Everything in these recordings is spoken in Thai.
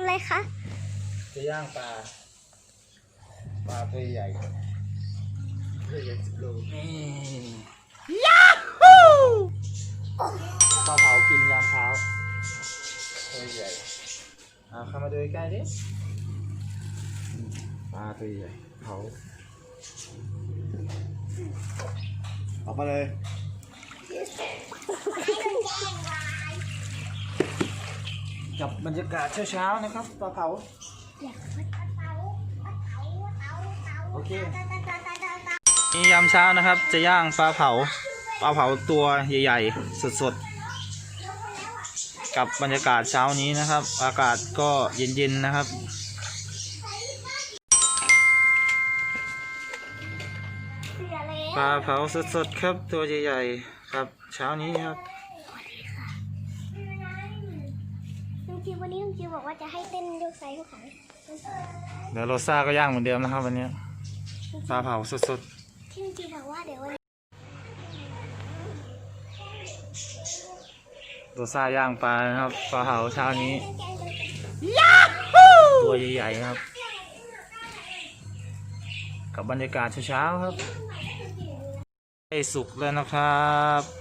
อะไรคะ จะย่างปลา ปลาตัวใหญ่ตัวใหญ่สิบโลนี่ยาฮูปลาเผากินยามเช้าตัวใหญ่อ่าเข้ามาดูใกล้ๆดิปลาตัวใหญ่เผาออกมาเลย กับบรรยากาศเช้าๆนะครับปลาเผาโอเคนี่ยามเช้านะครับ จะย่างปลาเผาปลาเผาตัวใหญ่ ๆ สดๆ กับบรรยากาศเช้านี้นะครับ อากาศก็เย็นๆนะครับปลาเผาสดๆครับตัวใหญ่ๆครับเช้านี้ครับ จิววันนี้ลุงจิวบอกว่าจะให้เต้นยกไซส์ทุกครั้งเดี๋ยวโรซ่าก็ย่างเหมือนเดิมนะครับวันนี้ปลาเผาสดที่ลุงจิวบอกว่าเดี๋ยววันนี้ๆโรซ่าย่างปลานะครับปลาเผาเช้านี้ตัวใหญ่ๆครับ กับบรรยากาศเช้าๆครับได้สุกแล้วนะครับ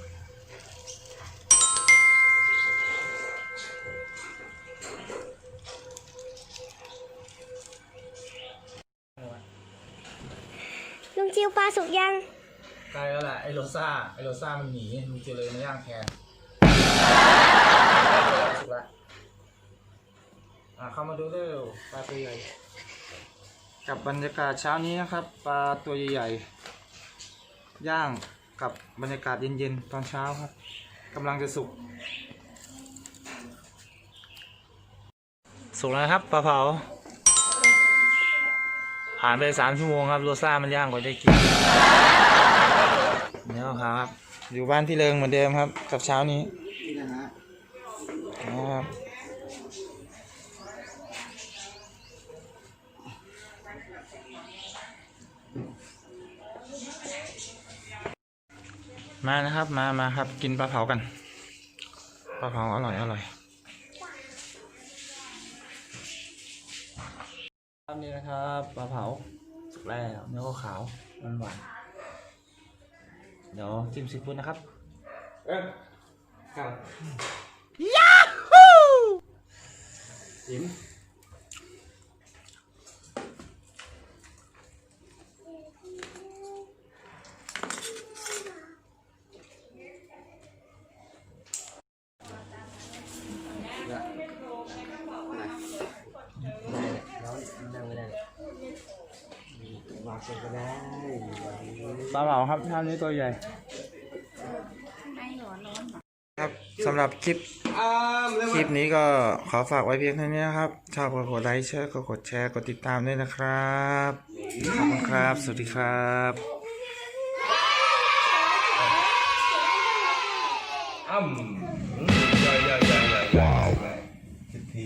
จิวปลาสุกยังใกล้แล้วแหละไอโรซ่าไอโรซ่ามันหนีมีเจเลยมาย่างแทนสุกละอะเข้ามาดูเร็วปลาตัวใหญ่กับบรรยากาศเช้านี้นะครับปลาตัวใหญ่ๆย่างกับบรรยากาศเย็นๆตอนเช้าครับกำลังจะสุกสุกแล้วครับปลาเผา ผ่านไปสามชั่วโมงครับโรซ่ามันย่างกว่าได้กินเนี่ยครับ อยู่บ้านพี่เลิงเหมือนเดิมครับ กับเช้านี้นะครับมานะครับ มามาครับ กินปลาเผากัน ปลาเผาอร่อย อร่อย ครับนี่นะครับปลาเผาสุกแล้วเนื้อก็ขาวมันหวานเดี๋ยวจิ้มซีฟู้ดนะครับ เออครับอิม วางก็ได้ปลาเผาครับท่านี้ตัวใหญ่ ครับสำหรับคลิปอ้ามเร็วคลิปนี้ก็ขอฝากไว้เพียงเท่านี้นะครับ ชอบก็กดไลค์แชร์ก็กดแชร์กดติดตามด้วยนะครับขอบคุณครับ สวัสดีครับอ้ำใหญ่ใหญ่ใหญ่ใหญ่ว้าวสิบที